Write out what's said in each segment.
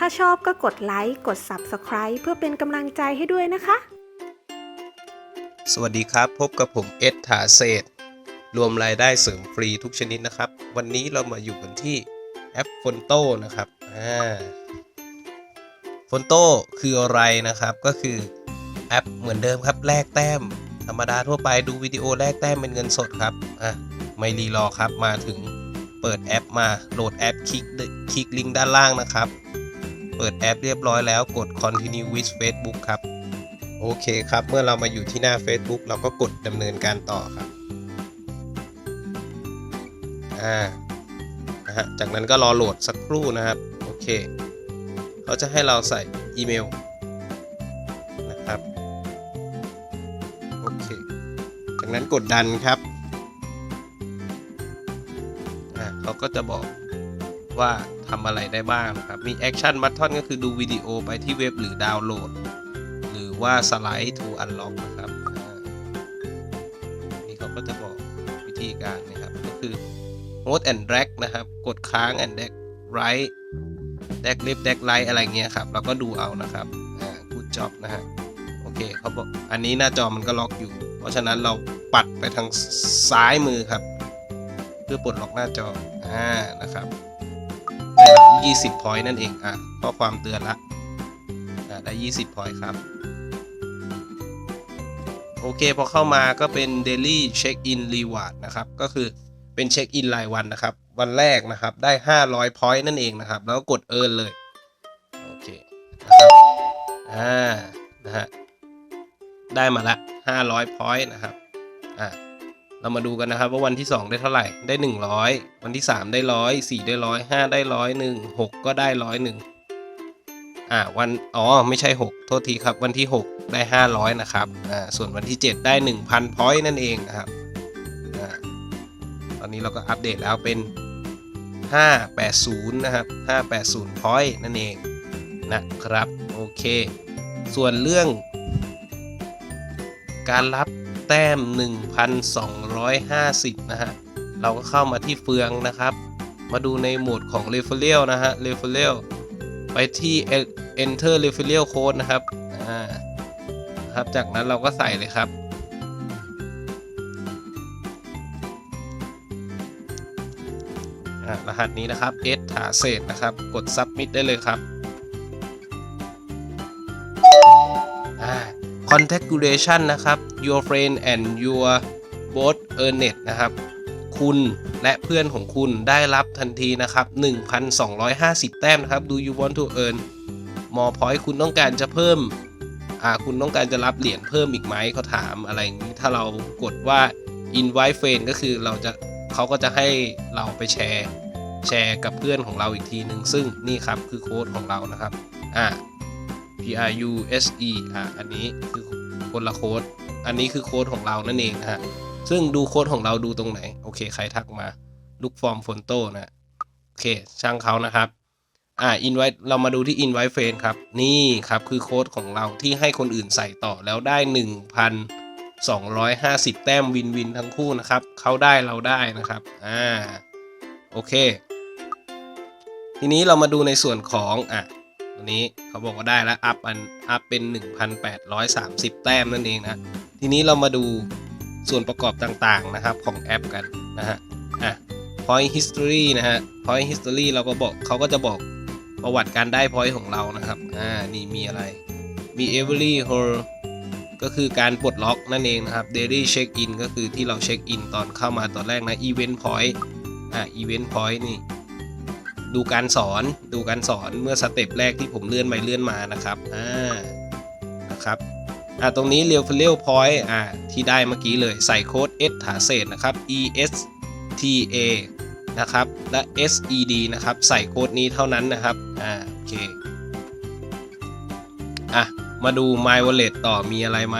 ถ้าชอบก็กดไลค์ กด Subscribe เพื่อเป็นกำลังใจให้ด้วยนะคะ สวัสดีครับ พบกับผมเอสถาเศษ รวมรายได้เสริมฟรีทุกชนิดนะครับ วันนี้เรามาอยู่กันที่แอปฟอนโตนะครับอ่าฟอนโตคืออะไรนะครับ ก็คือแอปเหมือนเดิมครับแลกแต้ม ธรรมดาทั่วไปดูวิดีโอแลกแต้มเป็นเงินสดครับอะไม่รีรอครับมาถึงเปิดแอปมาโหลดแอปคลิกคลิกลิงก์ด้านล่างนะครับ เปิดแอปเรียบร้อยแล้วกด continue with Facebook ครับ โอเคครับ เมื่อเรามาอยู่ที่หน้า Facebook เราก็กดดำเนินการต่อครับอ่านะฮะจากนั้นก็รอโหลดสักครู่นะครับ โอเคเขาจะให้เราใส่อีเมลนะครับ โอเค จากนั้นกดดันครับอ่าเขาก็จะบอกว่า ทำอะไรได้บ้างนะครับมีแอคชั่นบัตทอนก็คือดูวิดีโอไปที่เว็บหรือดาวน์โหลด หรือว่าสไลด์ to unlock นะครับนี่เขาก็จะบอกวิธีการนะครับ ก็คือ hold and drag นะครับ กดค้าง and drag right drag left drag right อะไรเงี้ยครับ เราก็ดูเอานะครับอ่า good job นะฮะโอเคเขาบอกอันนี้หน้าจอมันก็ล็อกอยู่ เพราะฉะนั้นเราปัดไปทางซ้ายมือครับ เพื่อปลดล็อกหน้าจออ่านะครับ 20 point นั่นเองอะข้อความเตือนละอ่าได้ 20 point ครับ โอเค พอเข้ามาก็เป็น daily check in reward นะครับ ก็คือเป็นเช็คอินรายวันนะครับ วันแรกนะครับได้ 500 point นั่นเองนะครับ แล้วก็กด earn เลย โอเคนะครับอ่านะฮะได้มาละ500 point นะครับอ่า เรามาดูกันนะครับว่าวันที่ 2 ได้เท่าไหร่ได้ 100 วันที่ 3 ได้ร้อย4ได้ร้อย5ได้ร้อยหนึ่ง6ก็ได้ร้อยหนึ่งอ่าวันอ๋อไม่ใช่ 6 โทษทีครับ วันที่ 6 ได้ 500 นะครับอ่าส่วนวันที่ 7 ได้ 1,000พอยต์นั่นเองนะครับอ่าตอนนี้เราก็อัปเดตแล้วเป็น 580 นะครับ 580พอยต์นั่นเองนะครับโอเค ส่วนเรื่อง การรับ แต้ม 1,250 นะฮะ เราก็เข้ามาที่เฟืองนะครับ มาดูในโหมดของ referral นะฮะ referral ไปที่ enter referral code นะครับ อ่านะครับ จากนั้นเราก็ใส่เลยครับรหัสนี้นะครับ S ถาเศษนะครับ กด submit ได้เลยครับ configuration นะครับ your friend and your both earn it นะครับ คุณและเพื่อนของคุณได้รับทันทีนะครับ 1,250 แต้มนะครับ do you want to earn more point คุณต้องการจะเพิ่มอ่าคุณต้องการจะรับเหรียญเพิ่มอีกไหมเขาถามอะไรอย่างนี้ ถ้าเรากดว่า invite friend ก็คือเราจะเขาก็จะให้เราไปแชร์ แชร์กับเพื่อนของเราอีกทีหนึ่งซึ่งนี่ครับคือโค้ดของเรานะครับ อ่า P R U S E อะอันนี้คือคนละโค้ด อันนี้คือโค้ดของเรานั่นเองนะฮะ ซึ่งดูโค้ดของเราดูตรงไหน โอเค ใครทักมาลูกฟอร์มฟอนโต้นะ โอเค ช่างเขานะครับ อ่า invite เรามาดูที่ invite friend ครับ นี่ครับคือโค้ดของเราที่ให้คนอื่นใส่ต่อแล้วได้ 1,250 แต้มวินวินทั้งคู่นะครับ เขาได้เราได้นะครับ อ่า โอเค ทีนี้เรามาดูในส่วนของ อะ ตัวนี้เขาบอกว่าได้แล้วอัพอันอัพเป็น 1,830 แต้มนั่นเองนะ ทีนี้เรามาดูส่วนประกอบต่างๆนะครับของแอปกันนะฮะอะ point history นะฮะ point history เราก็บอกเขาก็จะบอกประวัติการได้ point ของเรานะครับ อ่า นี่มีอะไร มี every hole ก็คือการปลดล็อกนั่นเองนะครับ daily check in ก็คือที่เราเช็คอินตอนเข้ามาตอนแรกนะ event point อ่า event point นี่ ดูการสอนดูการสอนเมื่อสเต็ปแรกที่ผมเลื่อนไปเลื่อนมานะครับอ่านะครับอ่าตรงนี้เรียวเรียวพอยต์อ่าที่ได้เมื่อกี้เลยใส่โค้ด S ถาเศษนะครับ E S T A นะครับและ S E D นะครับใส่โค้ดนี้เท่านั้นนะครับอ่าโอเคอะมาดู My Wallet ต่อมีอะไรไหม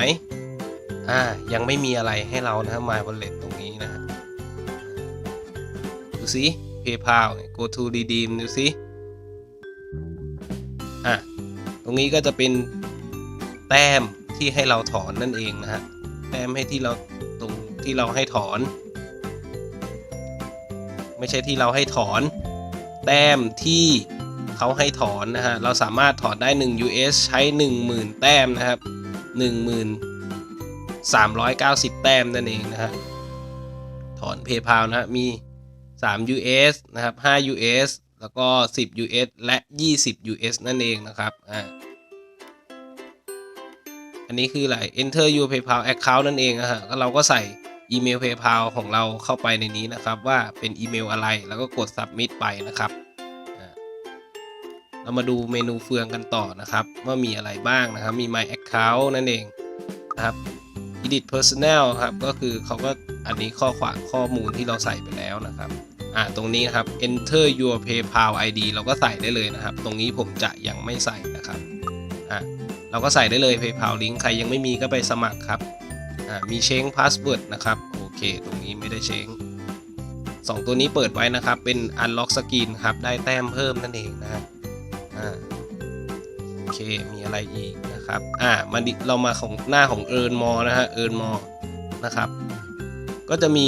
อ่ายังไม่มีอะไรให้เรานะครับ My Wallet ตรงนี้นะฮะดูสิ PayPal เนี่ย go to redeem ดูสิอะตรงนี้ก็จะเป็นแต้มที่ให้เราถอนนั่นเองนะฮะแต้มให้ที่เราตรงที่เราให้ถอน ไม่ใช่ที่เราให้ถอน แต้มที่เขาให้ถอนนะฮะเราสามารถถอนได้ 1 US ใช้ 10,000 แต้มนะครับ 1390 แต้มนั่นเองนะฮะถอน PayPal นะฮะมี 3 US นะครับ5 US แล้วก็ 10 US และ 20 US นั่นเองนะครับอ่าอันนี้คืออะไร enter your PayPal account นั่นเองนะฮะก็เราก็ใส่อีเมล PayPal ของเราเข้าไปในนี้นะครับ ว่าเป็นอีเมลอะไรแล้วก็กด submit ไปนะครับเรามาดูเมนูเฟืองกันต่อนะครับ ว่ามีอะไรบ้างนะครับ มี my account นั่นเองนะครับ edit personnel ครับก็คือเขาก็ อันนี้ข้อความข้อมูลที่เราใส่ไปแล้วนะครับอ่าตรงนี้นะครับ enter your PayPal ID เราก็ใส่ได้เลยนะครับ ตรงนี้ผมจะยังไม่ใส่นะครับอ่าเราก็ใส่ได้เลย PayPal link ใครยังไม่มีก็ไปสมัครครับอ่ามีเชงพาสเวิร์ดนะครับโอเค ตรงนี้ไม่ได้เชงสองตัวนี้เปิดไว้นะครับเป็น Unlock Skin ครับได้แต้มเพิ่มนั่นเองนะฮะอ่าโอเคมีอะไรอีกนะครับอ่ามาดิเรามาของหน้าของ Earn More นะฮะ Earn More นะครับ ก็จะมี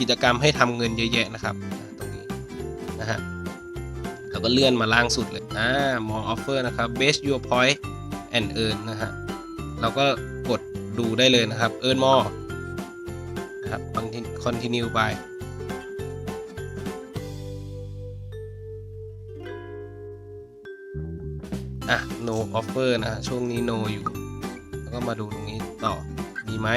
กิจกรรมให้ทำเงินเยอะแยะนะครับตรงนี้นะฮะเราก็เลื่อนมาล่างสุดเลยอ่า more offer นะครับ base your point and earn นะฮะเราก็กดดูได้เลยนะครับ earn more นะครับ Contin- continue ไปอะ no offer นะฮะช่วงนี้ no อยู่ แล้วก็มาดูตรงนี้ต่อ มีไหม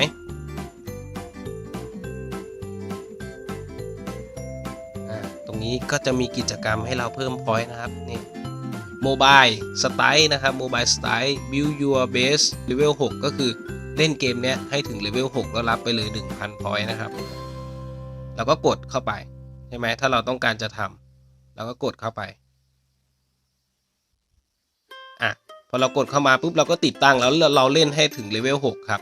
รงนี้ก็จะมีกิจกรรมให้เราเพิ่ม point นะครับนี่โมบายสไตล์นะครับโมบายสไตล์ build your base level 6 ก็คือเล่นเกมเนี้ยให้ถึงเลเวล6แล้วรับไปเลย 1,000 point นะครับแล้วก็กดเข้าไปใช่ไหมถ้าเราต้องการจะทำเราก็กดเข้าไปอะพอเรากดเข้ามาปุ๊บเราก็ติดตั้งแล้วเราเราเล่นให้ถึงเลเวล6ครับ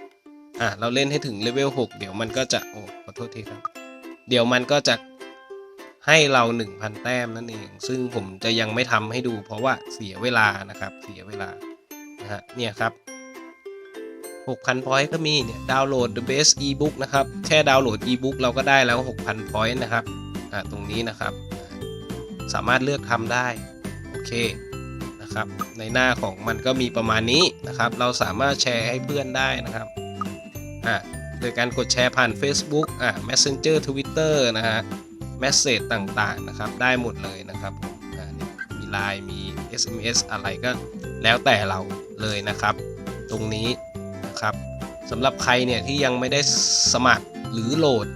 อะเราเล่นให้ถึงเลเวล6เดี๋ยวมันก็จะโอ้ขอโทษทีครับ เดี๋ยวมันก็จะ ให้เรา 1,000 แต้มนั่นเอง ซึ่งผมจะยังไม่ทำให้ดูเพราะว่าเสียเวลานะครับเสียเวลานะฮะเนี่ยครับ 6,000 point ก็มีเนี่ยดาวน์โหลด the best ebook นะครับ แค่ดาวน์โหลด ebook เราก็ได้แล้ว 6,000 point นะครับอ่าตรงนี้นะครับ สามารถเลือกทำได้ โอเคนะครับ ในหน้าของมันก็มีประมาณนี้นะครับ เราสามารถแชร์ให้เพื่อนได้นะครับอ่าโดยการกดแชร์ผ่าน Facebook อ่า Messenger Twitter นะฮะ มสเซจต่างๆนะครับได้หมดเลยนะครับผมอ่านี่มี Line มี SMS อะไรก็แล้วแต่เราเลยนะครับ ตรงนี้นะครับสำหรับใครเนี่ยที่ยังไม่ได้สมัครหรือโหลด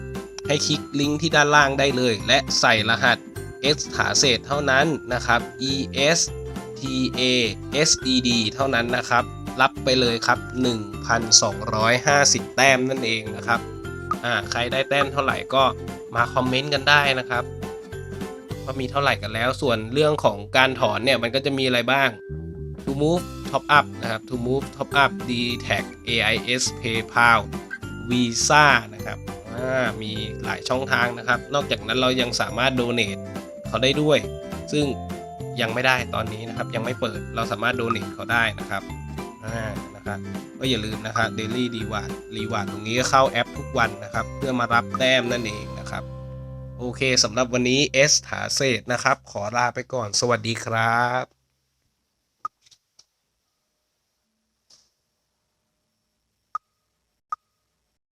ให้คลิกลิงก์ที่ด้านล่างได้เลย และใส่รหัส S ถาเศษเท่านั้นนะครับ ES TA SED เท่านั้นนะครับ รับไปเลยครับ 1,250 แต้มนั่นเองนะครับอ่าใครได้แต้มเท่าไหร่ก็ มาคอมเมนต์กันได้นะครับว่ามีเท่าไหร่กันแล้ว ส่วนเรื่องของการถอนเนี่ยมันก็จะมีอะไรบ้าง to move top up นะครับ to move top up d t a g AIS PayPal Visa นะครับมีหลายช่องทางนะครับ นอกจากนั้นเรายังสามารถ donate เขาได้ด้วย ซึ่งยังไม่ได้ตอนนี้นะครับ ยังไม่เปิดเราสามารถ donate เขาได้นะครับนะครับก็อย่าลืมนะครับ Daily Reward Reward ตรงนี้ก็เข้าแอปทุกวันนะครับ เพื่อมารับแต้มนั่นเอง โอเคสำหรับวันนี้เอสถาเศษนะครับ ขอลาไปก่อนสวัสดีครับ